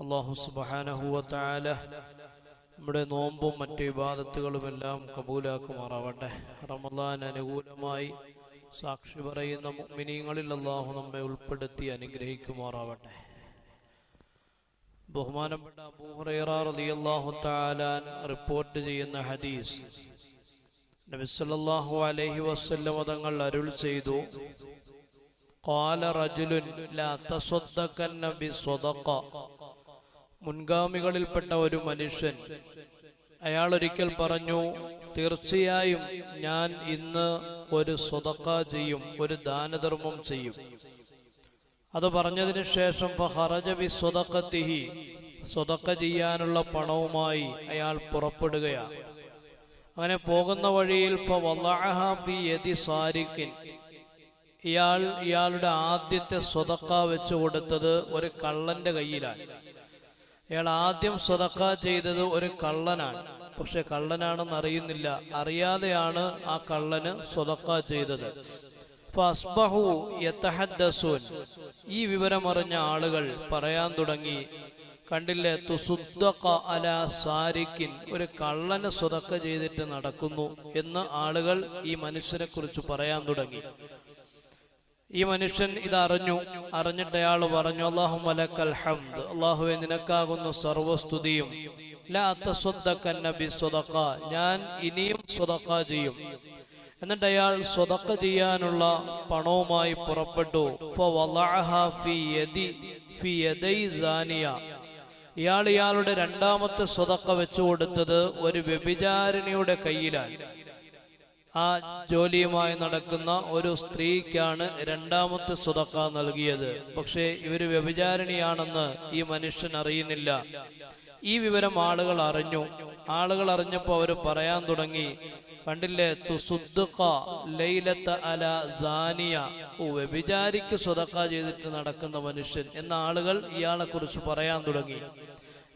അള്ളാഹു സുബാനഹുവത്തായ നമ്മുടെ നോമ്പും മറ്റു വിവാദത്തുകളുമെല്ലാം കബൂലാക്കുമാറാവട്ടെ റമദാൻ അനുകൂലമായി സാക്ഷി പറയുന്ന മിനിങ്ങളിൽ അള്ളാഹു നമ്മെ ഉൾപ്പെടുത്തി അനുഗ്രഹിക്കുമാറാവട്ടെ ബഹുമാനപ്പെട്ട അബൂഹുറൈറാഹു താലാൻ റിപ്പോർട്ട് ചെയ്യുന്ന ഹദീസ് നബിസ്വല്ലാഹു അലൈഹി വസ്ല്ലം തങ്ങൾ അരുൾ ചെയ്തു قال رجل لا تصدقن بصدقه മുൻഗാമികളിൽപ്പെട്ട ഒരു മനുഷ്യൻ. അയാൾ ഒരിക്കൽ പറഞ്ഞു തീർച്ചയായും ഞാൻ ഇന്ന് ഒരു സ്വതക്ക ചെയ്യും ഒരു ദാനധർമ്മം ചെയ്യും. അത് പറഞ്ഞതിന് ശേഷം ഫഹറജബി സ്വതക്കത്തിഹി. സ്വതക്ക ചെയ്യാനുള്ള പണവുമായി അയാൾ പുറപ്പെടുകയാണ്. അങ്ങനെ പോകുന്ന വഴിയിൽ സാരിഖിൻ. ഇയാൾ ഇയാളുടെ ആദ്യത്തെ സ്വതക്ക വെച്ചു കൊടുത്തത് ഒരു കള്ളന്റെ കയ്യിലാണ്. ഇയാൾ ആദ്യം സ്വതക്ക ചെയ്തത് ഒരു കള്ളനാണ്. പക്ഷെ കള്ളനാണെന്ന് അറിയുന്നില്ല. അറിയാതെയാണ് ആ കള്ളന് സ്വതക്ക ചെയ്തത്. ഈ വിവരമറിഞ്ഞ ആളുകൾ പറയാൻ തുടങ്ങി. കണ്ടില്ലേ? തുസുദ്ദഖ അല സാരിക്കിൻ ഒരു കള്ളനെ സ്വതക്ക ചെയ്തിട്ട് നടക്കുന്നു എന്ന് ആളുകൾ ഈ മനുഷ്യനെ കുറിച്ച് പറയാൻ തുടങ്ങി. ഈ മനുഷ്യൻ ഇതറിഞ്ഞു. അറിഞ്ഞിട്ട് അയാൾ പറഞ്ഞു അള്ളാഹു മലക്കൽ ഹംദ്. അള്ളാഹുവെ നിനക്കാകുന്ന സർവസ്തുതിയും. ഞാൻ ഇനിയും സ്വതക്ക ചെയ്യും. എന്നിട്ട് അയാൾ സ്വതക്ക ചെയ്യാനുള്ള പണവുമായി പുറപ്പെട്ടു. ഇയാൾ ഇയാളുടെ രണ്ടാമത്തെ സ്വതക്ക വെച്ചു കൊടുത്തത് ഒരു വ്യഭിചാരിണിയുടെ കയ്യിലാണ്. ആ ജോലിയുമായി നടക്കുന്ന ഒരു സ്ത്രീക്കാണ് രണ്ടാമത്തെ സുതക്ക നൽകിയത്. പക്ഷേ ഇവർ വ്യഭിചാരിണിയാണെന്ന് ഈ മനുഷ്യൻ അറിയുന്നില്ല. ഈ വിവരം ആളുകൾ അറിഞ്ഞു. ആളുകൾ അറിഞ്ഞപ്പോൾ അവർ പറയാൻ തുടങ്ങി കണ്ടില്ലേ? തുസുദ്ദുഖ ലൈലത്ത് അല ജാനിയ ഓ വ്യഭിചാരിക്ക് സ്വതക്ക ചെയ്തിട്ട് നടക്കുന്ന മനുഷ്യൻ എന്ന ആളുകൾ ഇയാളെ കുറിച്ച് പറയാൻ തുടങ്ങി.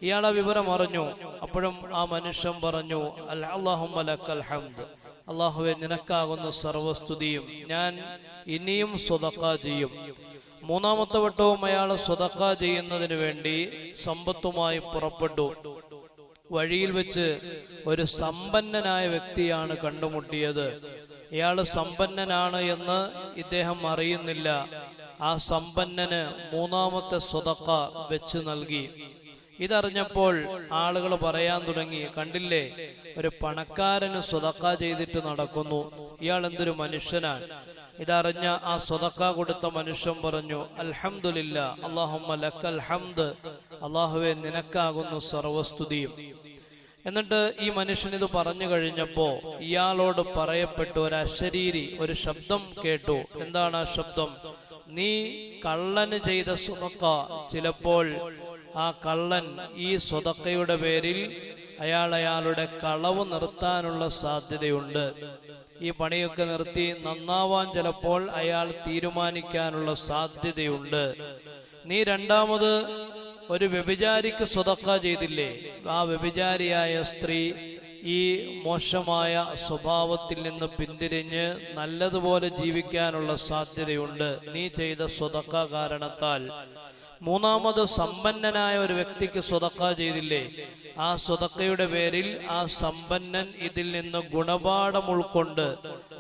ഇയാളെ വിവരം അറിഞ്ഞു. അപ്പോഴും ആ മനുഷ്യൻ പറഞ്ഞു അല്ലാഹുമലക്കൽ ഹംദ്. അള്ളാഹുവെ നിനക്കാകുന്ന സർവസ്തുതിയും ഞാൻ ഇനിയും സ്വതക്ക ചെയ്യും. മൂന്നാമത്തെ വട്ടവും അയാൾ സ്വതക്ക ചെയ്യുന്നതിന് വേണ്ടി സമ്പത്തുമായി പുറപ്പെട്ടു. വഴിയിൽ വെച്ച് ഒരു സമ്പന്നനായ വ്യക്തിയാണ് കണ്ടുമുട്ടിയത്. ഇയാൾ സമ്പന്നനാണ് എന്ന് ഇദ്ദേഹം അറിയുന്നില്ല. ആ സമ്പന്നന് മൂന്നാമത്തെ സ്വതക്ക വെച്ച് നൽകി. ഇതറിഞ്ഞപ്പോൾ ആളുകൾ പറയാൻ തുടങ്ങി കണ്ടില്ലേ ഒരു പണക്കാരന് സ്വതക്ക ചെയ്തിട്ട് നടക്കുന്നു. ഇയാൾ എന്തൊരു മനുഷ്യനാണ്. ഇതറിഞ്ഞ ആ സ്വതക്ക കൊടുത്ത മനുഷ്യൻ പറഞ്ഞു അൽഹമില്ല അള്ളാഹുമ്മ ലക്കൽ ഹംദ്. അള്ളാഹുവെ നിനക്കാകുന്നു സർവസ്തുതിയും. എന്നിട്ട് ഈ മനുഷ്യൻ ഇത് പറഞ്ഞു കഴിഞ്ഞപ്പോ ഇയാളോട് പറയപ്പെട്ടു ഒരു അശരീരി ഒരു ശബ്ദം കേട്ടു. എന്താണ് ആ ശബ്ദം? നീ കള്ളന് ചെയ്ത സ്വതക്ക. ചിലപ്പോൾ ആ കള്ളൻ ഈ സ്വതക്കയുടെ പേരിൽ അയാൾ അയാളുടെ കളവ് നിർത്താനുള്ള സാധ്യതയുണ്ട്. ഈ പണിയൊക്കെ നിർത്തി നന്നാവാൻ ചിലപ്പോൾ അയാൾ തീരുമാനിക്കാനുള്ള സാധ്യതയുണ്ട്. നീ രണ്ടാമത് ഒരു വ്യഭിചാരിക്ക് സ്വതക്ക ചെയ്തില്ലേ? ആ വ്യഭിചാരിയായ സ്ത്രീ ഈ മോശമായ സ്വഭാവത്തിൽ നിന്ന് പിന്തിരിഞ്ഞ് നല്ലതുപോലെ ജീവിക്കാനുള്ള സാധ്യതയുണ്ട്. നീ ചെയ്ത സ്വതക്ക കാരണത്താൽ. മൂന്നാമത് സമ്പന്നനായ ഒരു വ്യക്തിക്ക് സ്വതക്ക ചെയ്തില്ലേ? ആ സ്വതക്കയുടെ പേരിൽ ആ സമ്പന്നൻ ഇതിൽ നിന്ന് ഗുണപാഠം ഉൾക്കൊണ്ട്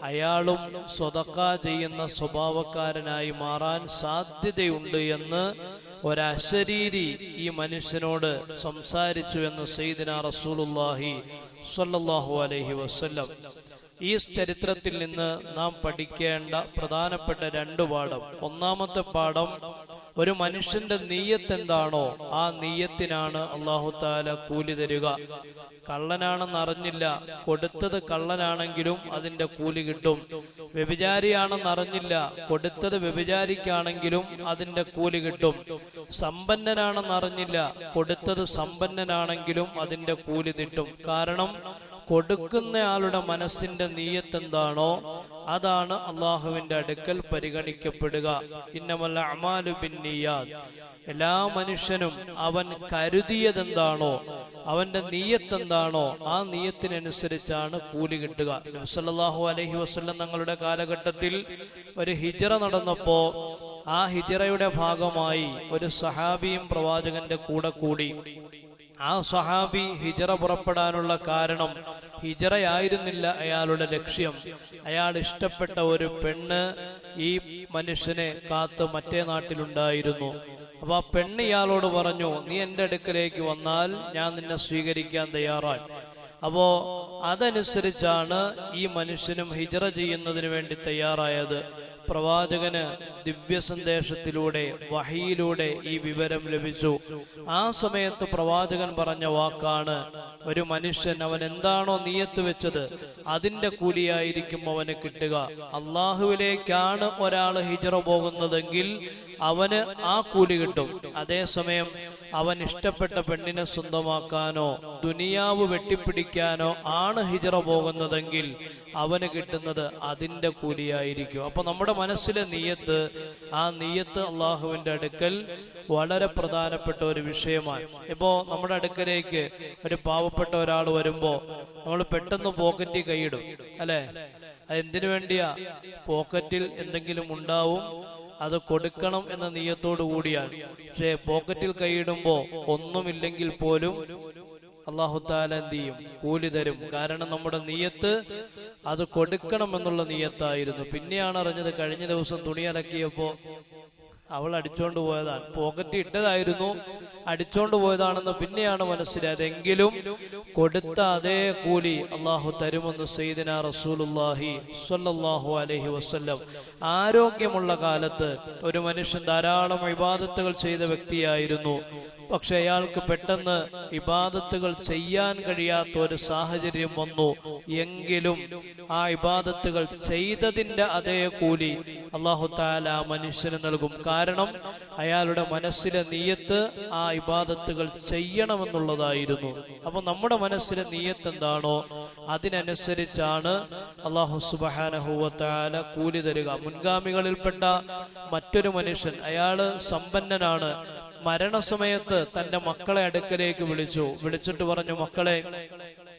അയാളും സ്വതക്ക ചെയ്യുന്ന സ്വഭാവക്കാരനായി മാറാൻ സാധ്യതയുണ്ട് എന്ന് ഒരശരീരി ഈ മനുഷ്യനോട് സംസാരിച്ചു എന്ന് സെയ്ദിന റസൂലുല്ലാഹി സല്ലാഹു അലഹി വസ്ല്ലം. ഈ ചരിത്രത്തിൽ നിന്ന് നാം പഠിക്കേണ്ട പ്രധാനപ്പെട്ട രണ്ട് പാഠം. ഒന്നാമത്തെ പാഠം ഒരു മനുഷ്യന്റെ നീയത്ത് എന്താണോ ആ നീയത്തിനാണ് അള്ളാഹു താല കൂലി തരിക. കള്ളനാണെന്ന് അറിഞ്ഞില്ല. കൊടുത്തത് കള്ളനാണെങ്കിലും അതിന്റെ കൂലി കിട്ടും. വ്യഭിചാരിയാണെന്ന് അറിഞ്ഞില്ല. കൊടുത്തത് വ്യഭിചാരിക്കാണെങ്കിലും അതിന്റെ കൂലി കിട്ടും. സമ്പന്നനാണെന്ന് അറിഞ്ഞില്ല. കൊടുത്തത് സമ്പന്നനാണെങ്കിലും അതിന്റെ കൂലി കിട്ടും. കാരണം കൊടുക്കുന്നയാളുടെ മനസ്സിന്റെ നീയത്ത് എന്താണോ അതാണ് അള്ളാഹുവിന്റെ അടുക്കൽ പരിഗണിക്കപ്പെടുക. ഇന്നമല്ല അമാലു ബിൻ എല്ലാ മനുഷ്യനും അവൻ കരുതിയതെന്താണോ അവന്റെ നീയത്ത് എന്താണോ ആ നീയത്തിനനുസരിച്ചാണ് കൂലി കിട്ടുക. നബ്സല്ലാഹു അലഹി വസ്ല്ലം തങ്ങളുടെ കാലഘട്ടത്തിൽ ഒരു ഹിജറ നടന്നപ്പോ ആ ഹിജറയുടെ ഭാഗമായി ഒരു സഹാബിയും പ്രവാചകന്റെ കൂടെ കൂടി ആ സഹാബി ഹിജറ പുറപ്പെടാനുള്ള കാരണം ഹിജറയായിരുന്നില്ല അയാളുടെ ലക്ഷ്യം. അയാൾ ഇഷ്ടപ്പെട്ട ഒരു പെണ്ണ് ഈ മനുഷ്യനെ കാത്ത് മറ്റേ നാട്ടിലുണ്ടായിരുന്നു. അപ്പൊ ആ പെണ്ണ് ഇയാളോട് പറഞ്ഞു നീ എന്റെ അടുക്കലേക്ക് വന്നാൽ ഞാൻ നിന്നെ സ്വീകരിക്കാൻ തയ്യാറായി. അപ്പോ അതനുസരിച്ചാണ് ഈ മനുഷ്യനും ഹിജറ ചെയ്യുന്നതിന് വേണ്ടി തയ്യാറായത്. പ്രവാചകന് ദിവ്യ സന്ദേശത്തിലൂടെ വഹിയിലൂടെ ഈ വിവരം ലഭിച്ചു. ആ സമയത്ത് പ്രവാചകൻ പറഞ്ഞ വാക്കാണ് ഒരു മനുഷ്യൻ അവൻ എന്താണോ നീയത്ത് വെച്ചത് അതിന്റെ കൂലിയായിരിക്കും അവന് കിട്ടുക. അള്ളാഹുവിലേക്കാണ് ഒരാൾ ഹിജറ പോകുന്നതെങ്കിൽ അവന് ആ കൂലി കിട്ടും. അതേസമയം അവൻ ഇഷ്ടപ്പെട്ട പെണ്ണിനെ സ്വന്തമാക്കാനോ ദുനിയാവ് വെട്ടിപ്പിടിക്കാനോ ആണ് ഹിജറ പോകുന്നതെങ്കിൽ അവന് കിട്ടുന്നത് അതിന്റെ കൂലിയായിരിക്കും. അപ്പൊ നമ്മുടെ മനസ്സിലെ നീയത്ത് ആ നീയത്ത് അള്ളാഹുവിന്റെ അടുക്കൽ വളരെ പ്രധാനപ്പെട്ട ഒരു വിഷയമാണ്. ഇപ്പോ നമ്മുടെ അടുക്കലേക്ക് ഒരു പാവപ്പെട്ട ഒരാൾ വരുമ്പോ നമ്മൾ പെട്ടെന്ന് പോക്കറ്റിൽ കൈയിടും അല്ലെ? അതെന്തിനു വേണ്ടിയാ? പോക്കറ്റിൽ എന്തെങ്കിലും ഉണ്ടാവും അത് കൊടുക്കണം എന്ന നീയത്തോടു കൂടിയാണ്. പക്ഷേ പോക്കറ്റിൽ കൈയിടുമ്പോ ഒന്നുമില്ലെങ്കിൽ പോലും അള്ളാഹുത്താല എന്ത് ചെയ്യും? കൂലി തരും. കാരണം നമ്മുടെ നീയത്ത് അത് കൊടുക്കണം എന്നുള്ള നീയത്തായിരുന്നു. പിന്നെയാണ് അറിഞ്ഞത് കഴിഞ്ഞ ദിവസം തുണി അലക്കിയപ്പോ അവൾ അടിച്ചോണ്ട് പോയതാണ്. പോക്കറ്റ് ഇട്ടതായിരുന്നു. അടിച്ചോണ്ട് പോയതാണെന്ന് പിന്നെയാണ് മനസ്സിലായത്. എങ്കിലും കൊടുത്ത അതേ കൂലി അള്ളാഹു തരുമെന്ന് സെയ്ദിന റസൂലുല്ലാഹി സല്ലാഹു അലഹി വസ്ല്ലം. ആരോഗ്യമുള്ള കാലത്ത് ഒരു മനുഷ്യൻ ധാരാളം വിവാദത്തുകൾ ചെയ്ത വ്യക്തിയായിരുന്നു. പക്ഷെ അയാൾക്ക് പെട്ടെന്ന് ഇബാദത്തുകൾ ചെയ്യാൻ കഴിയാത്ത ഒരു സാഹചര്യം വന്നു. എങ്കിലും ആ ഇബാദത്തുകൾ ചെയ്തതിന്റെ അതേ കൂലി അള്ളാഹു താല മനുഷ്യന് നൽകും. കാരണം അയാളുടെ മനസ്സിലെ നീയത്ത് ആ ഇബാദത്തുകൾ ചെയ്യണമെന്നുള്ളതായിരുന്നു. അപ്പൊ നമ്മുടെ മനസ്സിലെ നീയത്ത് എന്താണോ അതിനനുസരിച്ചാണ് അള്ളാഹു സുബാനഹുവത്താല കൂലി തരിക. മുൻഗാമികളിൽപ്പെട്ട മറ്റൊരു മനുഷ്യൻ അയാൾ സമ്പന്നനാണ്. മരണസമയത്ത് തന്റെ മക്കളെ അടുക്കലേക്ക് വിളിച്ചു. വിളിച്ചിട്ട് പറഞ്ഞു മക്കളെ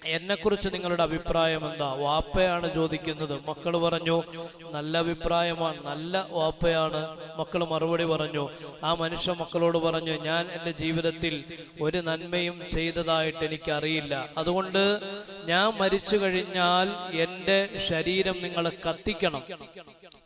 എന്നെക്കുറിച്ച് നിങ്ങളുടെ അഭിപ്രായം എന്താ? വാപ്പയാണ് ചോദിക്കുന്നത്. മക്കൾ പറഞ്ഞു നല്ല അഭിപ്രായമാണ് നല്ല വാപ്പയാണ്. മക്കൾ മറുപടി പറഞ്ഞു ആ മനുഷ്യ മക്കളോട് പറഞ്ഞു ഞാൻ എന്റെ ജീവിതത്തിൽ ഒരു നന്മയും ചെയ്തതായിട്ട് എനിക്കറിയില്ല. അതുകൊണ്ട് ഞാൻ മരിച്ചു കഴിഞ്ഞാൽ എന്റെ ശരീരം നിങ്ങൾ കത്തിക്കണം.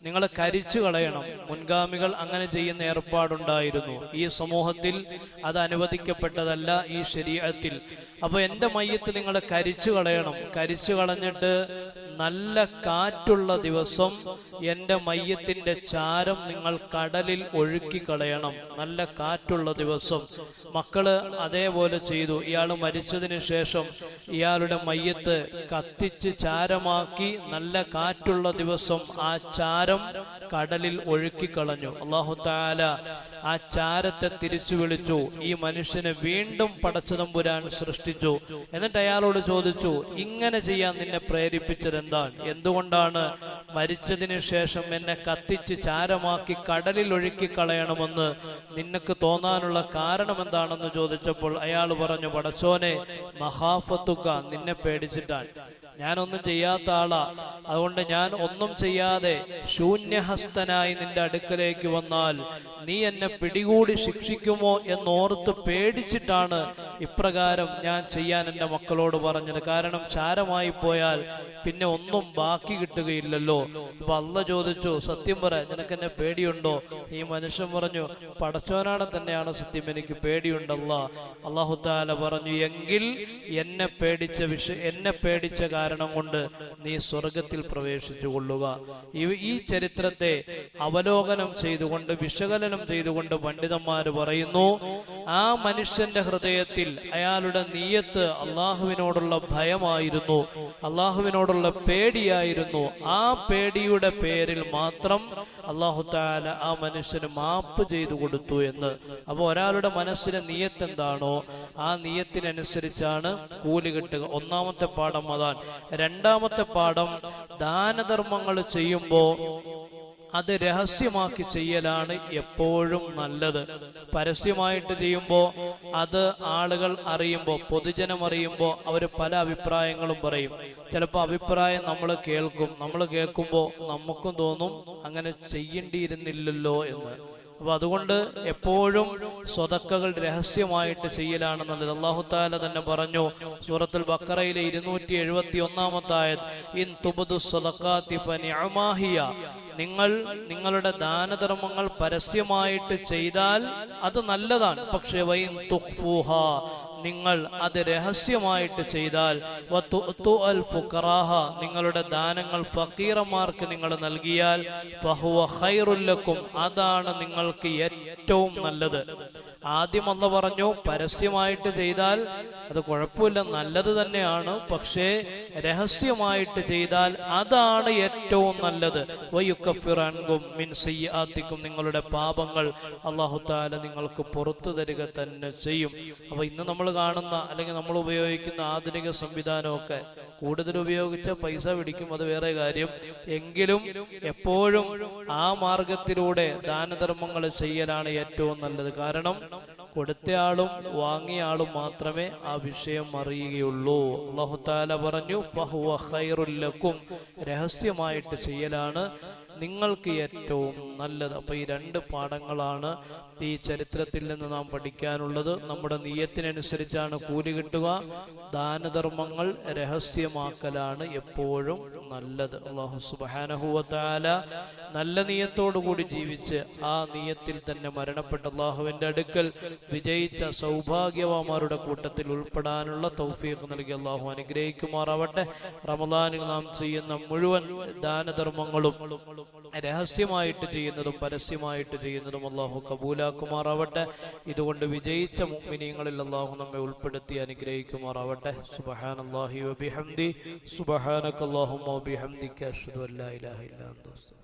നിങ്ങൾ കരിച്ചു കളയണം. മുൻഗാമികൾ അങ്ങനെ ചെയ്യുന്ന ഏർപ്പാടുണ്ടായിരുന്നു. ഈ സമൂഹത്തിൽ അത് അനുവദിക്കപ്പെട്ടതല്ല ഈ ശരീരത്തിൽ. അപ്പൊ എന്റെ മയ്യത്ത് നിങ്ങൾ കരിച്ചു കളയണം. കരിച്ചു കളഞ്ഞിട്ട് നല്ല കാറ്റുള്ള ദിവസം എന്റെ മയ്യത്തിന്റെ ചാരം നിങ്ങൾ കടലിൽ ഒഴുക്കി കളയണം. നല്ല കാറ്റുള്ള ദിവസം. മക്കൾ അതേപോലെ ചെയ്തു. ഇയാൾ മരിച്ചതിന് ശേഷം ഇയാളുടെ മയ്യത്ത് കത്തിച്ച് ചാരമാക്കി നല്ല കാറ്റുള്ള ദിവസം ആ ചാരം കടലിൽ ഒഴുക്കി കളഞ്ഞു. അള്ളാഹു താല ആ ചാരത്തെ തിരിച്ചു വിളിച്ചു. ഈ മനുഷ്യനെ വീണ്ടും പടച്ചതമ്പുരാൻ സൃഷ്ടിച്ചു. എന്നിട്ട് അയാളോട് ചോദിച്ചു ഇങ്ങനെ ചെയ്യാൻ നിന്നെ പ്രേരിപ്പിച്ചത് എന്താണ്? എന്തുകൊണ്ടാണ്? മരിച്ചതിന് ശേഷം എന്നെ കത്തിച്ച് ചാരമാക്കി കടലിൽ ഒഴുക്കി കളയണമെന്ന് നിനക്ക് തോന്നാനുള്ള കാരണം എന്താണെന്ന് ചോദിച്ചപ്പോൾ അയാൾ പറഞ്ഞു പടച്ചോനെ മഹാഫത്തുക്ക നിന്നെ പേടിച്ചിട്ടാണ്. ഞാനൊന്നും ചെയ്യാത്ത ആളാ. അതുകൊണ്ട് ഞാൻ ഒന്നും ചെയ്യാതെ ശൂന്യഹസ്തനായി നിന്റെ അടുക്കലേക്ക് വന്നാൽ നീ എന്നെ പിടികൂടി ശിക്ഷിക്കുമോ എന്നോർത്ത് പേടിച്ചിട്ടാണ് ഇപ്രകാരം ഞാൻ ചെയ്യാൻ എന്റെ മക്കളോട് പറഞ്ഞത്. കാരണം ചാരമായി പോയാൽ പിന്നെ ഒന്നും ബാക്കി കിട്ടുകയില്ലല്ലോ. അപ്പൊ അല്ല ചോദിച്ചു സത്യം പറ നിനക്ക് എന്നെ പേടിയുണ്ടോ? ഈ മനുഷ്യൻ പറഞ്ഞു പടച്ചോനാടെ തന്നെയാണ് സത്യം. എനിക്ക് പേടിയുണ്ടല്ല. അള്ളാഹുത്താല പറഞ്ഞു എങ്കിൽ എന്നെ പേടിച്ച വിഷ എന്നെ പേടിച്ച കാരണം കൊണ്ട് നീ സ്വർഗത്തിൽ പ്രവേശിച്ചു കൊള്ളുക ഈ- ചരിത്രത്തെ അവലോകനം ചെയ്തുകൊണ്ട് വിശകലനം ചെയ്തുകൊണ്ട് പണ്ഡിതന്മാർ പറയുന്നു ആ മനുഷ്യന്റെ ഹൃദയത്തിൽ അയാളുടെ നീയത്ത് അള്ളാഹുവിനോടുള്ള ഭയമായിരുന്നു അള്ളാഹുവിനോടുള്ള പേടിയായിരുന്നു. ആ പേടിയുടെ പേരിൽ മാത്രം അള്ളാഹു താല ആ മനുഷ്യന് മാപ്പ് ചെയ്തു കൊടുത്തു എന്ന്. അപ്പോൾ ഒരാളുടെ മനസ്സിലെ നീയത്ത് എന്താണോ ആ നീയത്തിനനുസരിച്ചാണ് കൂലി കിട്ടുക. ഒന്നാമത്തെ പാഠം അതാണ് രണ്ടാമത്തെ പാഠം ദാനധർമ്മങ്ങൾ ചെയ്യുമ്പോൾ അത് രഹസ്യമാക്കി ചെയ്യലാണ് എപ്പോഴും നല്ലത്. പരസ്യമായിട്ട് ചെയ്യുമ്പോൾ അത് ആളുകൾ അറിയുമ്പോൾ പൊതുജനം അറിയുമ്പോൾ അവർ പല അഭിപ്രായങ്ങളും പറയും. ചിലപ്പോൾ അഭിപ്രായം നമ്മൾ കേൾക്കും. നമ്മൾ കേൾക്കുമ്പോൾ നമുക്കും തോന്നും അങ്ങനെ ചെയ്യേണ്ടിയിരുന്നില്ലല്ലോ എന്ന്. അപ്പൊ അതുകൊണ്ട് എപ്പോഴും സ്വതക്കകൾ രഹസ്യമായിട്ട് ചെയ്യലാണെന്നുള്ളത് അള്ളാഹുത്താല അള്ളാഹു താല തന്നെ പറഞ്ഞു. സൂറത്തുൽ ബക്കറയിലെ ഇരുന്നൂറ്റി എഴുപത്തി ഫനിഅമാഹിയ നിങ്ങൾ നിങ്ങളുടെ ദാനധർമ്മങ്ങൾ പരസ്യമായിട്ട് ചെയ്താൽ അത് നല്ലതാണ്. പക്ഷെ വൈൻ തുഖ്ഫൂഹ നിങ്ങൾ അത് രഹസ്യമായിട്ട് ചെയ്താൽ നിങ്ങളുടെ ദാനങ്ങൾ ഫക്കീറന്മാർക്ക് നിങ്ങൾ നൽകിയാൽ ഫഹുവ അതാണ് നിങ്ങൾക്ക് ഏറ്റവും നല്ലത്. ആദ്യം ഒന്ന് പറഞ്ഞു പരസ്യമായിട്ട് ചെയ്താൽ അത് കുഴപ്പമില്ല നല്ലത് തന്നെയാണ്. പക്ഷേ രഹസ്യമായിട്ട് ചെയ്താൽ അതാണ് ഏറ്റവും നല്ലത്. വയ്യുക്കഫിറൻകും മിൻ നിങ്ങളുടെ പാപങ്ങൾ അള്ളാഹു താല നിങ്ങൾക്ക് പുറത്തു തരിക തന്നെ ചെയ്യും. അപ്പൊ ഇന്ന് നമ്മൾ കാണുന്ന അല്ലെങ്കിൽ നമ്മൾ ഉപയോഗിക്കുന്ന ആധുനിക സംവിധാനമൊക്കെ കൂടുതൽ ഉപയോഗിച്ച പൈസ പിടിക്കും അത് വേറെ കാര്യം. എങ്കിലും എപ്പോഴും ആ മാർഗത്തിലൂടെ ദാനധർമ്മങ്ങൾ ചെയ്യലാണ് ഏറ്റവും നല്ലത്. കാരണം കൊടുത്തയാളും വാങ്ങിയ ആളും മാത്രമേ ആ വിഷയം അറിയുകയുള്ളൂ. അള്ളാഹുത്താല പറഞ്ഞു ഫഹുവ ഖൈറുല്ലക്കും രഹസ്യമായിട്ട് ചെയ്യലാണ്. നിങ്ങൾക്ക് ഏറ്റവും നല്ലത്. അപ്പൊ ഈ രണ്ട് പാഠങ്ങളാണ് ഈ ചരിത്രത്തിൽ നിന്ന് നാം പഠിക്കാനുള്ളത്. നമ്മുടെ നീയത്തിനനുസരിച്ചാണ് കൂലി കിട്ടുക. ദാനധർമ്മങ്ങൾ രഹസ്യമാക്കലാണ് എപ്പോഴും നല്ലത്. അള്ളാഹു സുബാനഹുല നല്ല നീയത്തോടു കൂടി ജീവിച്ച് ആ നീയത്തിൽ തന്നെ മരണപ്പെട്ട അള്ളാഹുവിന്റെ അടുക്കൽ വിജയിച്ച സൗഭാഗ്യവാന്മാരുടെ കൂട്ടത്തിൽ ഉൾപ്പെടാനുള്ള തൗഫീഖ് നൽകി അള്ളാഹു അനുഗ്രഹിക്കുമാറാവട്ടെ. റമദാനിൽ നാം ചെയ്യുന്ന മുഴുവൻ ദാനധർമ്മങ്ങളും രഹസ്യമായിട്ട് ചെയ്യുന്നതും പരസ്യമായിട്ട് ചെയ്യുന്നതും അള്ളാഹു കബൂലാക്കുമാറാവട്ടെ. ഇതുകൊണ്ട് വിജയിച്ച മുഗ്മിനിയങ്ങളിൽ അള്ളാഹു നമ്മെ ഉൾപ്പെടുത്തി അനുഗ്രഹിക്കുമാറാവട്ടെ. സുബഹാൻ അള്ളാഹി വബിഹംദി അല്ലാ ഇലാഹ ഇല്ലാ അൻത.